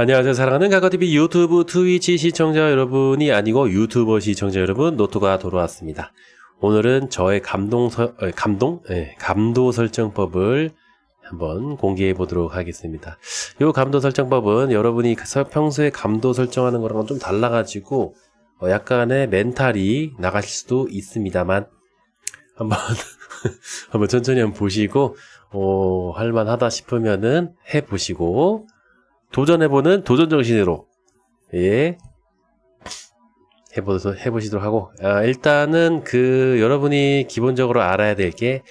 안녕하세요. 사랑하는 가가TV 유튜브 트위치 시청자 여러분이 아니고 유튜버 시청자 여러분, 노트가 돌아왔습니다. 오늘은 저의 감동, 설, 어, 감동? 네, 감도 설정법을 한번 공개해 보도록 하겠습니다. 이 감도 설정법은 여러분이 서- 평소에 감도 설정하는 거랑은 좀 달라가지고 어, 약간의 멘탈이 나가실 수도 있습니다만 한번 한번 천천히 한번 보시고 어, 할만하다 싶으면은 해 보시고 도전해보는 도전 정신으로 예 해보 해보시도록 하고 아, 일단은 그 여러분이 기본적으로 알아야 될게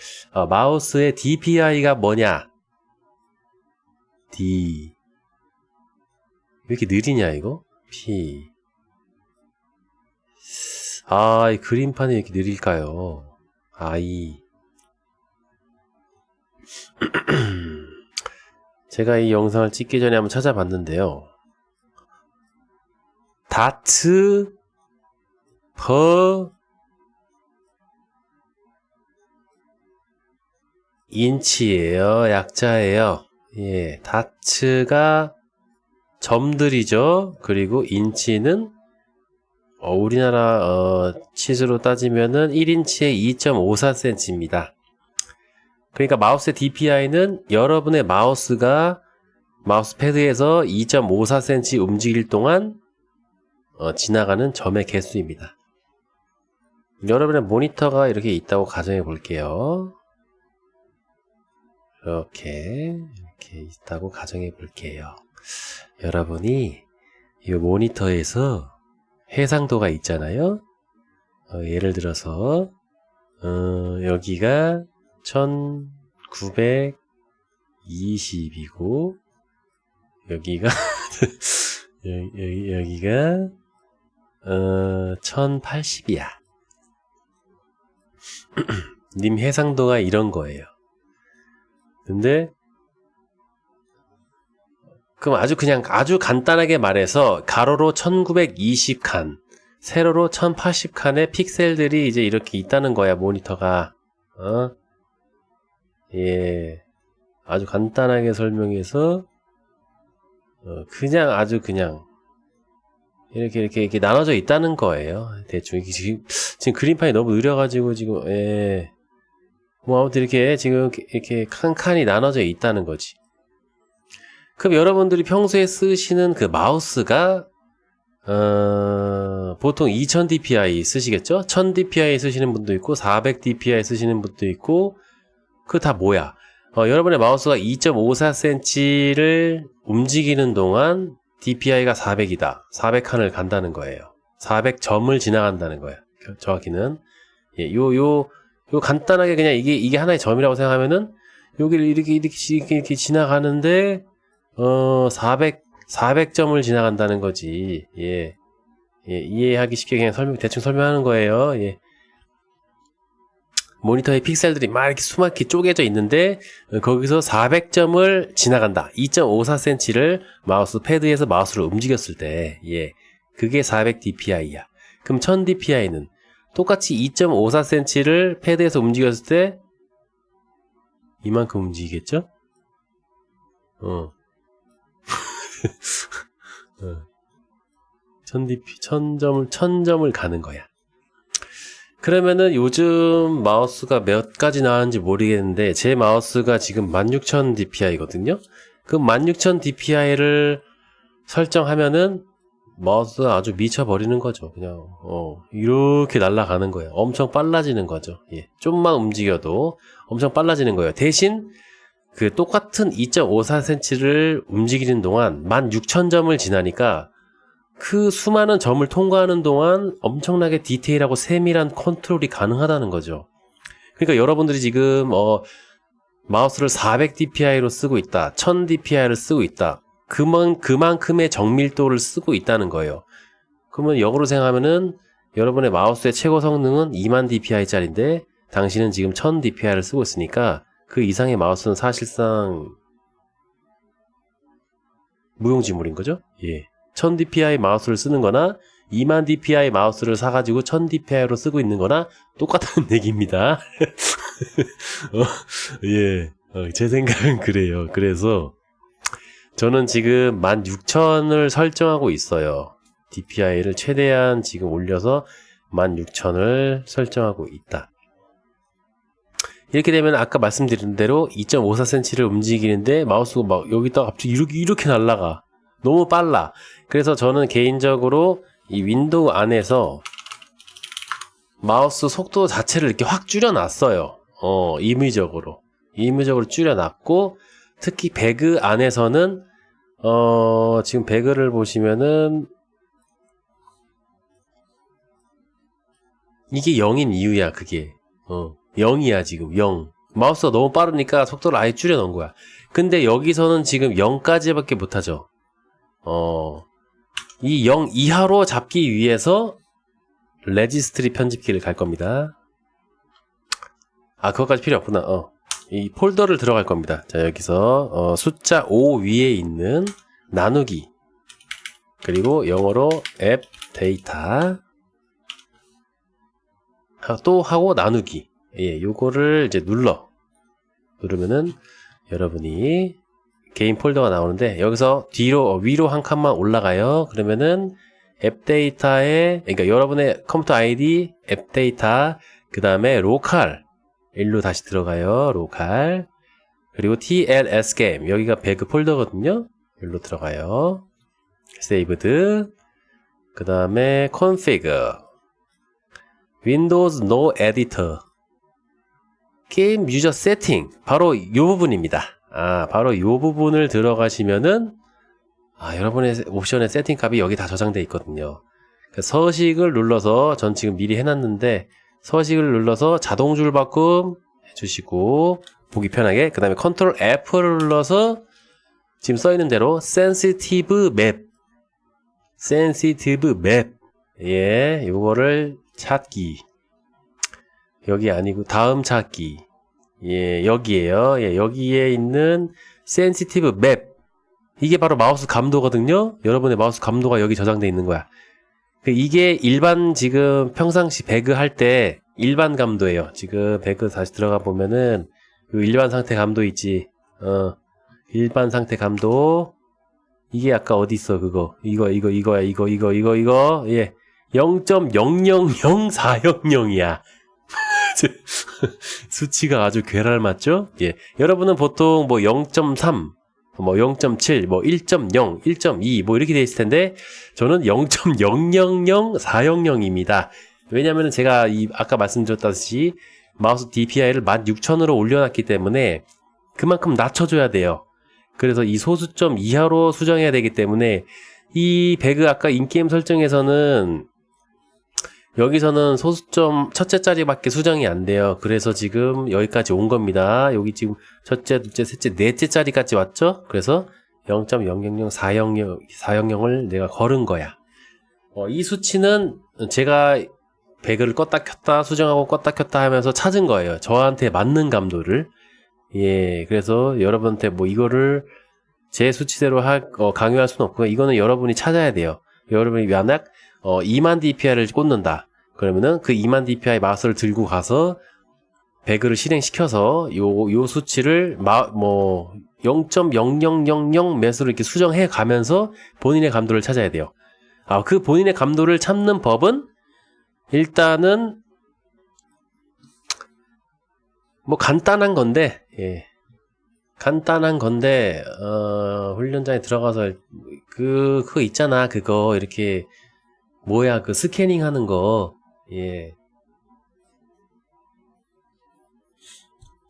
마우스의 DPI가 뭐냐? D. 왜 이렇게 느리냐 이거? P. 아, 이 그림판이 왜 이렇게 느릴까요? I. 제가 이 영상을 찍기 전에 한번 찾아봤는데요. 다트 퍼 인치예요. 약자예요. 예, 다트가 점들이죠. 그리고 인치는 어, 우리나라 어, 치수로 따지면은 1인치에 2.54cm입니다. 그러니까 마우스의 DPI는 여러분의 마우스가 마우스 패드에서 2.54cm 움직일 동안 어, 지나가는 점의 개수입니다. 여러분의 모니터가 이렇게 있다고 가정해 볼게요. 이렇게 이렇게 있다고 가정해 볼게요. 여러분이 이 모니터에서 해상도가 있잖아요. 어, 예를 들어서 어, 여기가 1920이고 여기가 여기, 여기가 어, 1080이야. 님 해상도가 이런 거예요. 근데 그럼 아주 그냥 아주 간단하게 말해서 가로로 1920칸, 세로로 1080칸의 픽셀들이 이제 이렇게 있다는 거야, 모니터가. 어? 예. 아주 간단하게 설명해서 어, 그냥 아주 그냥 이렇게 이렇게 이렇게 나눠져 있다는 거예요. 대충 지금 지금 그림판이 너무 느려가지고 지금 예. 뭐 아무튼 이렇게 지금 이렇게 칸칸이 나눠져 있다는 거지. 그럼 여러분들이 평소에 쓰시는 그 마우스가 어, 보통 2000 dpi 쓰시겠죠? 1000 dpi 쓰시는 분도 있고 400 dpi 쓰시는 분도 있고 그다 뭐야? 어, 여러분의 마우스가 2.54cm를 움직이는 동안 dpi가 400이다. 400칸을 간다는 거예요. 400점을 지나간다는 거예요. 정확히는 예, 요, 요, 요 간단하게 그냥 이게 이게 하나의 점이라고 생각하면은 여기를 이렇게 이렇게 이렇게, 이렇게 지나가는데 어, 400, 400점을 지나간다는 거지. 예. 예, 이해하기 쉽게 그냥 설명, 대충 설명하는 거예요. 예. 모니터의 픽셀들이 막 이렇게 수많게 쪼개져 있는데, 어, 거기서 400점을 지나간다. 2.54cm를 마우스 패드에서 마우스를 움직였을 때, 예. 그게 400 dpi야. 그럼 1000 dpi는 똑같이 2.54cm를 패드에서 움직였을 때, 이만큼 움직이겠죠? 어. 어. 천디피 천점을 천점을 가는 거야. 그러면은 요즘 마우스가 몇 가지 나왔는지 모르겠는데 제 마우스가 지금 16,000 dpi거든요. 그 16,000 dpi를 설정하면은 마우스가 아주 미쳐버리는 거죠. 그냥 어, 이렇게 날아가는 거예요. 엄청 빨라지는 거죠. 예, 좀만 움직여도 엄청 빨라지는 거예요. 대신 그 똑같은 2.54cm를 움직이는 동안 16,000점을 지나니까 그 수많은 점을 통과하는 동안 엄청나게 디테일하고 세밀한 컨트롤이 가능하다는 거죠. 그러니까 여러분들이 지금 어 마우스를 400 dpi로 쓰고 있다, 1000 dpi를 쓰고 있다. 그만 그만큼의 정밀도를 쓰고 있다는 거예요. 그러면 역으로 생각하면은 여러분의 마우스의 최고 성능은 2만 dpi짜리인데 당신은 지금 1000 dpi를 쓰고 있으니까 그 이상의 마우스는 사실상 무용지물인 거죠? 예. 1000 dpi 마우스를 쓰는 거나 2만 dpi 마우스를 사가지고 1000 dpi로 쓰고 있는 거나 똑같은 얘기입니다. 어, 예. 어, 제 생각은 그래요. 그래서 저는 지금 16,000을 설정하고 있어요. DPI를 최대한 지금 올려서 16,000을 설정하고 있다. 이렇게 되면 아까 말씀드린 대로 2.54cm를 움직이는데 마우스가 막 여기다 갑자기 이렇게, 이렇게 날아가. 너무 빨라. 그래서 저는 개인적으로 이 윈도우 안에서 마우스 속도 자체를 이렇게 확 줄여놨어요. 어, 임의적으로. 임의적으로 줄여놨고, 특히 배그 안에서는, 어, 지금 배그를 보시면은, 이게 0인 이유야, 그게. 어, 0이야, 지금. 0. 마우스가 너무 빠르니까 속도를 아예 줄여놓은 거야. 근데 여기서는 지금 0까지밖에 못하죠. 어, 이 0 이하로 잡기 위해서 레지스트리 편집키를 갈 겁니다. 아, 그것까지 필요 없구나. 어. 이 폴더를 들어갈 겁니다. 자, 여기서 어, 숫자 5 위에 있는 나누기 그리고 영어로 앱 데이터 하- 또 하고 나누기 예, 요거를 이제 눌러 누르면은 여러분이 개인 폴더가 나오는데 여기서 뒤로 어, 위로 한 칸만 올라가요. 그러면은 앱 데이터에 그러니까 여러분의 컴퓨터 아이디 앱 데이터 그 다음에 로컬 일로 다시 들어가요. 로컬 그리고 TLS 게임 여기가 배그 폴더거든요. 일로 들어가요. 세이브드 그 다음에 config Windows No Editor 게임 유저 세팅 바로 이 부분입니다. 아 바로 이 부분을 들어가시면은 아 여러분의 옵션의 세팅 값이 여기 다 저장돼 있거든요. 그 서식을 눌러서 전 지금 미리 해놨는데 서식을 눌러서 자동 줄 바꿈 해주시고 보기 편하게 그 다음에 컨트롤 F를 눌러서 지금 써 있는 대로 센시티브 맵 센시티브 맵 예, 요거를 찾기. 여기 아니고 다음 찾기 예, 여기에요. 예, 여기에 있는 센시티브 맵 이게 바로 마우스 감도거든요. 여러분의 마우스 감도가 여기 저장돼 있는 거야. 그 이게 일반 지금 평상시 배그 할 때 일반 감도예요. 지금 배그 다시 들어가 보면은 그 일반 상태 감도 있지. 어. 일반 상태 감도 이게 아까 어디 있어 그거 이거 이거 이거야 이거 이거 이거 이거 예 0.000400이야 수치가 아주 괴랄 맞죠 예 여러분은 보통 뭐 0.3 뭐 0.7, 뭐 1.0, 1.2, 뭐 이렇게 돼 있을 텐데, 저는 0.000400입니다. 왜냐면은 제가 이, 아까 말씀드렸다시피, 마우스 DPI를 16,000으로 올려놨기 때문에, 그만큼 낮춰줘야 돼요. 그래서 이 소수점 이하로 수정해야 되기 때문에, 이 배그 아까 인게임 설정에서는, 여기서는 소수점 첫째 자리밖에 수정이 안 돼요. 그래서 지금 여기까지 온 겁니다. 여기 지금 첫째, 둘째, 셋째, 넷째 자리까지 왔죠? 그래서 0.000400, 400을 내가 걸은 거야. 어, 이 수치는 제가 배그를 껐다 켰다 수정하고 껐다 켰다 하면서 찾은 거예요. 저한테 맞는 감도를. 예, 그래서 여러분한테 뭐 이거를 제 수치대로 하, 어, 강요할 수는 없고, 이거는 여러분이 찾아야 돼요. 여러분이 만약 어, 2만 DPI를 꽂는다. 그러면은 그 2만 DPI 마우스를 들고 가서 배그를 실행시켜서 요, 요 수치를 마, 뭐, 0.0000 매수를 이렇게 수정해 가면서 본인의 감도를 찾아야 돼요. 아, 그 본인의 감도를 찾는 법은 일단은 뭐 간단한 건데, 예. 간단한 건데, 어, 훈련장에 들어가서 그, 그거 있잖아. 그거 이렇게 뭐야 그 스캐닝 하는 거. 예.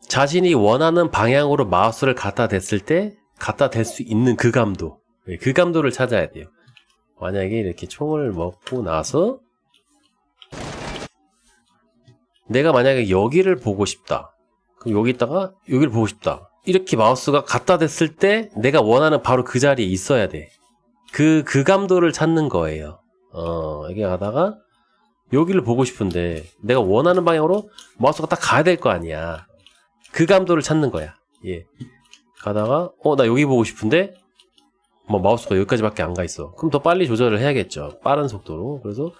자신이 원하는 방향으로 마우스를 갖다 댔을 때 갖다 댈 수 있는 그 감도. 예, 그 감도를 찾아야 돼요. 만약에 이렇게 총을 먹고 나서 내가 만약에 여기를 보고 싶다. 그럼 여기다가 여기를 보고 싶다. 이렇게 마우스가 갖다 댔을 때 내가 원하는 바로 그 자리에 있어야 돼 그 그 감도를 찾는 거예요 어, 여기 가다가 여기를 보고 싶은데 내가 원하는 방향으로 마우스가 딱 가야 될 거 아니야. 그 감도를 찾는 거야. 예. 가다가 어, 나 여기 보고 싶은데 뭐 마우스가 여기까지밖에 안 가 있어. 그럼 더 빨리 조절을 해야겠죠. 빠른 속도로. 그래서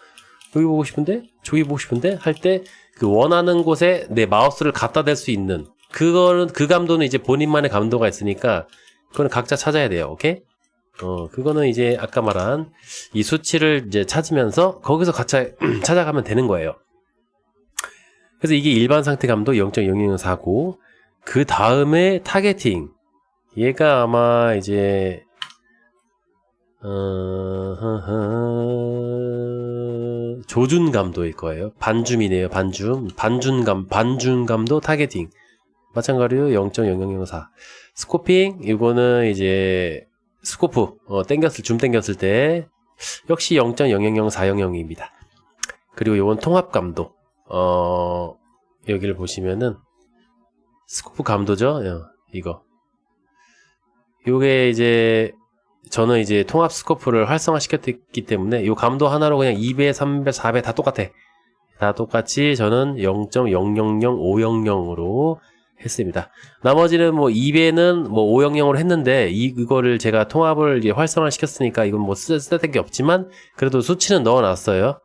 여기 보고 싶은데 저기 보고 싶은데 할 때 그 원하는 곳에 내 마우스를 갖다 댈 수 있는 그거는 그 감도는 이제 본인만의 감도가 있으니까 그거는 각자 찾아야 돼요. 오케이? 어, 그거는 이제 아까 말한 이 수치를 이제 찾으면서 거기서 같이 찾아가면 되는 거예요. 그래서 이게 일반 상태 감도 0.004고 그 다음에 타겟팅 얘가 아마 이제 어, 조준감도일 거예요. 반줌이네요. 반줌. 반준감, 반준감도 타겟팅. 마찬가지로 0.0004. 스코핑, 이거는 이제 스코프, 어, 땡겼을, 줌 땡겼을 때 역시 0.000400입니다. 그리고 이건 통합 감도. 어, 여기를 보시면은 스코프 감도죠. 어, 이거. 요게 이제 저는 이제 통합 스코프를 활성화 시켰기 때문에 이 감도 하나로 그냥 2배, 3배, 4배 다 똑같아. 다 똑같이 저는 0.000500으로 했습니다. 나머지는 뭐 2배는 뭐 500으로 했는데 이 이거를 제가 통합을 이제 활성화 시켰으니까 이건 뭐 쓰, 쓸데게 없지만 그래도 수치는 넣어 놨어요.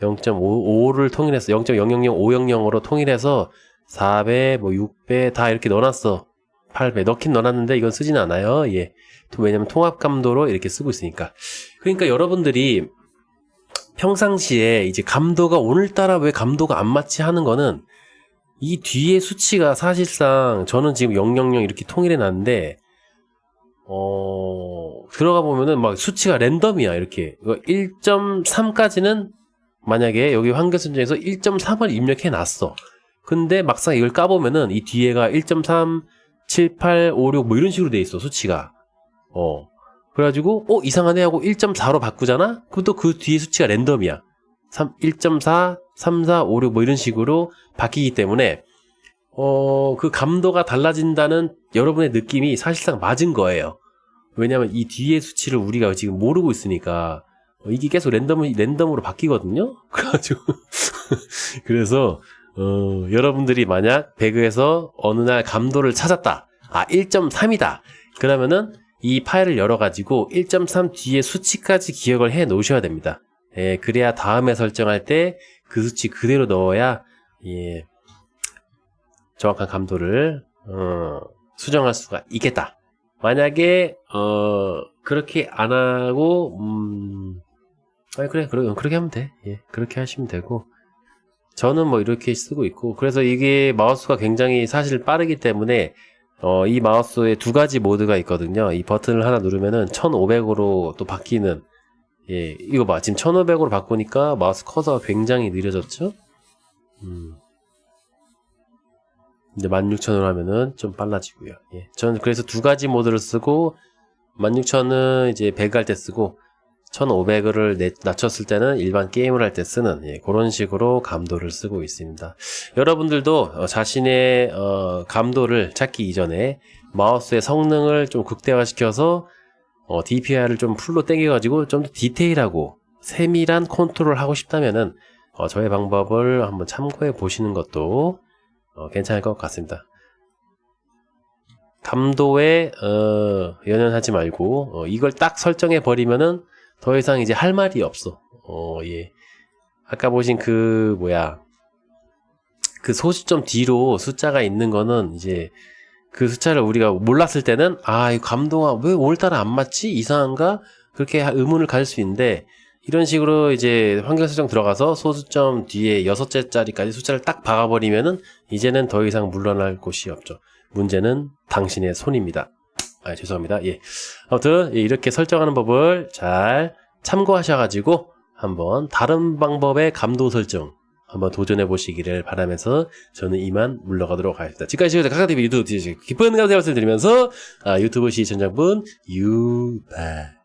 0.55를 통일해서 0.000500으로 통일해서 4배, 뭐 6배 다 이렇게 넣어 놨어. 8배 넣긴 넣어놨는데 이건 쓰진 않아요. 예. 또 왜냐면 통합 감도로 이렇게 쓰고 있으니까. 그러니까 여러분들이 평상시에 이제 감도가 오늘따라 왜 감도가 안 맞지 하는 거는 이 뒤에 수치가 사실상 저는 지금 000 이렇게 통일해 놨는데 어 들어가 보면은 막 수치가 랜덤이야 이렇게. 1.3까지는 만약에 여기 환경선정에서 1.3을 입력해 놨어. 근데 막상 이걸 까보면은 이 뒤에가 1.3 7, 8, 5, 6 뭐 이런 식으로 돼 있어 수치가. 어. 그래가지고 어 이상하네 하고 1.4로 바꾸잖아? 그럼 또 그 뒤에 수치가 랜덤이야 3, 1.4, 3, 4, 5, 6 뭐 이런 식으로 바뀌기 때문에 어 그 감도가 달라진다는 여러분의 느낌이 사실상 맞은 거예요 왜냐면 이 뒤에 수치를 우리가 지금 모르고 있으니까 어, 이게 계속 랜덤 랜덤으로 바뀌거든요 그래가지고 그래서 어, 여러분들이 만약 배그에서 어느 날 감도를 찾았다. 아, 1.3이다. 그러면은 이 파일을 열어가지고 1.3 뒤에 수치까지 기억을 해 놓으셔야 됩니다. 예, 그래야 다음에 설정할 때 그 수치 그대로 넣어야, 예, 정확한 감도를, 어, 수정할 수가 있겠다. 만약에, 어, 그렇게 안 하고, 음, 아 그래, 그래, 그렇게 하면 돼. 예, 그렇게 하시면 되고. 저는 뭐 이렇게 쓰고 있고 그래서 이게 마우스가 굉장히 사실 빠르기 때문에 어, 이 마우스에 두 가지 모드가 있거든요. 이 버튼을 하나 누르면은 1500으로 또 바뀌는 예, 이거 봐. 지금 1500으로 바꾸니까 마우스 커서가 굉장히 느려졌죠? 음. 이제 16,000으로 하면은 좀 빨라지고요. 예. 저는 그래서 두 가지 모드를 쓰고 16,000은 이제 배그 할 때 쓰고 1500을 낮췄을 때는 일반 게임을 할 때 쓰는 예, 그런 식으로 감도를 쓰고 있습니다. 여러분들도 어, 자신의 어, 감도를 찾기 이전에 마우스의 성능을 좀 극대화시켜서 어, DPI를 좀 풀로 땡겨가지고 좀 더 디테일하고 세밀한 컨트롤 하고 싶다면은 어, 저의 방법을 한번 참고해 보시는 것도 어, 괜찮을 것 같습니다. 감도에 어, 연연하지 말고 어, 이걸 딱 설정해 버리면은 더 이상 이제 할 말이 없어. 어, 예. 아까 보신 그, 뭐야. 그 소수점 뒤로 숫자가 있는 거는 이제 그 숫자를 우리가 몰랐을 때는 아, 이 감도가 왜 오늘따라 안 맞지? 이상한가? 그렇게 의문을 가질 수 있는데 이런 식으로 이제 환경 설정 들어가서 소수점 뒤에 여섯째 자리까지 숫자를 딱 박아버리면은 이제는 더 이상 물러날 곳이 없죠. 문제는 당신의 손입니다. 아, 죄송합니다. 예. 아무튼, 예, 이렇게 설정하는 법을 잘 참고하셔가지고, 한번 다른 방법의 감도 설정 한번 도전해 보시기를 바라면서 저는 이만 물러가도록 하겠습니다. 지금까지 카카TV 유튜브 기쁜 감사 말씀드리면서 아, 유튜브 시청자분 유바